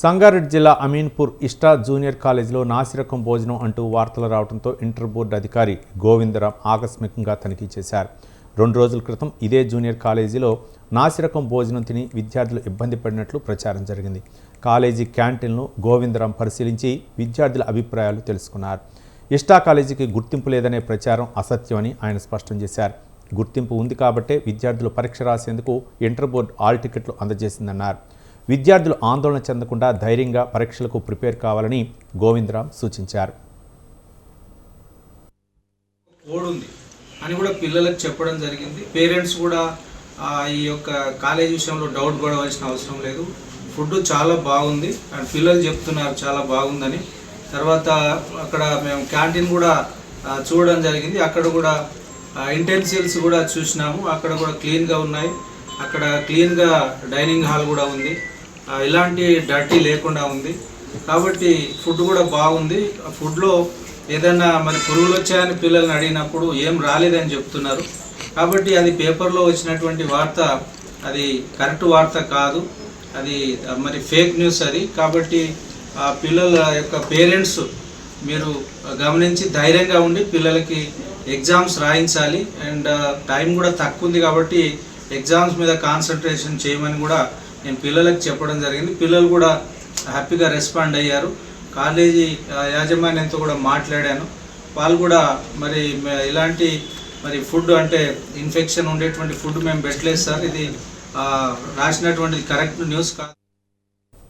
సంగారెడ్డి జిల్లా అమీన్పూర్ ఇష్టా జూనియర్ కాలేజీలో నాసిరకం భోజనం అంటూ వార్తలు రావడంతో ఇంటర్ బోర్డు అధికారి గోవిందరాం ఆకస్మికంగా తనిఖీ చేశారు. రెండు రోజుల క్రితం ఇదే జూనియర్ కాలేజీలో నాసిరకం భోజనం తిని విద్యార్థులు ఇబ్బంది పడినట్లు ప్రచారం జరిగింది. కాలేజీ క్యాంటీన్ను గోవిందరాం పరిశీలించి విద్యార్థుల అభిప్రాయాలు తెలుసుకున్నారు. ఇష్టా కాలేజీకి గుర్తింపు లేదనే ప్రచారం అసత్యమని ఆయన స్పష్టం చేశారు. గుర్తింపు ఉంది కాబట్టే విద్యార్థులు పరీక్ష రాసేందుకు ఇంటర్ బోర్డు ఆల్ టికెట్లు అందజేసిందన్నారు. విద్యార్థులు ఆందోళన చెందకుండా ధైర్యంగా పరీక్షలకు ప్రిపేర్ కావాలని గోవిందరామ్ సూచించారు. ఓడుంది అని కూడా పిల్లలకు చెప్పడం జరిగింది. పేరెంట్స్ కూడా ఈ యొక్క కాలేజ్ విషయంలో డౌట్ పడవలసిన అవసరం లేదు. ఫుడ్ చాలా బాగుంది అండ్ పిల్లలు చెప్తున్నారు చాలా బాగుందని. తర్వాత అక్కడ మేము క్యాంటీన్ కూడా చూడడం జరిగింది. అక్కడ కూడా ఇంటెన్సిల్స్ కూడా చూసినాము. అక్కడ కూడా క్లీన్గా ఉన్నాయి. అక్కడ క్లీన్గా డైనింగ్ హాల్ కూడా ఉంది. ఇలాంటి ఎలాంటి డర్టీ లేకుండా ఉంది. కాబట్టి ఫుడ్ కూడా బాగుంది. ఆ ఫుడ్లో ఏదైనా మరి పురుగులు వచ్చాయని పిల్లల్ని అడిగినప్పుడు ఏం రాలేదని చెప్తున్నారు. కాబట్టి అది పేపర్లో వచ్చినటువంటి వార్త అది కరెక్ట్ వార్త కాదు. అది మరి ఫేక్ న్యూస్ అది. కాబట్టి ఆ పిల్లల యొక్క పేరెంట్స్ మీరు గమనించి ధైర్యంగా ఉండి పిల్లలకి ఎగ్జామ్స్ రాయించాలి. అండ్ టైం కూడా తక్కువ ఉంది కాబట్టి ఎగ్జామ్స్ మీద కాన్సన్ట్రేషన్ చేయమని కూడా నేను పిల్లలకు చెప్పడం జరిగింది. పిల్లలు కూడా హ్యాపీగా రెస్పాండ్ అయ్యారు. కాలేజీ యాజమాన్యంతో కూడా మాట్లాడాను. వాళ్ళు కూడా మరి ఇలాంటి మరి ఫుడ్ అంటే ఇన్ఫెక్షన్ ఉండేటువంటి ఫుడ్ మేము పెట్టలేదు సార్. ఇది రాసినటువంటి కరెక్ట్ న్యూస్ కాదు.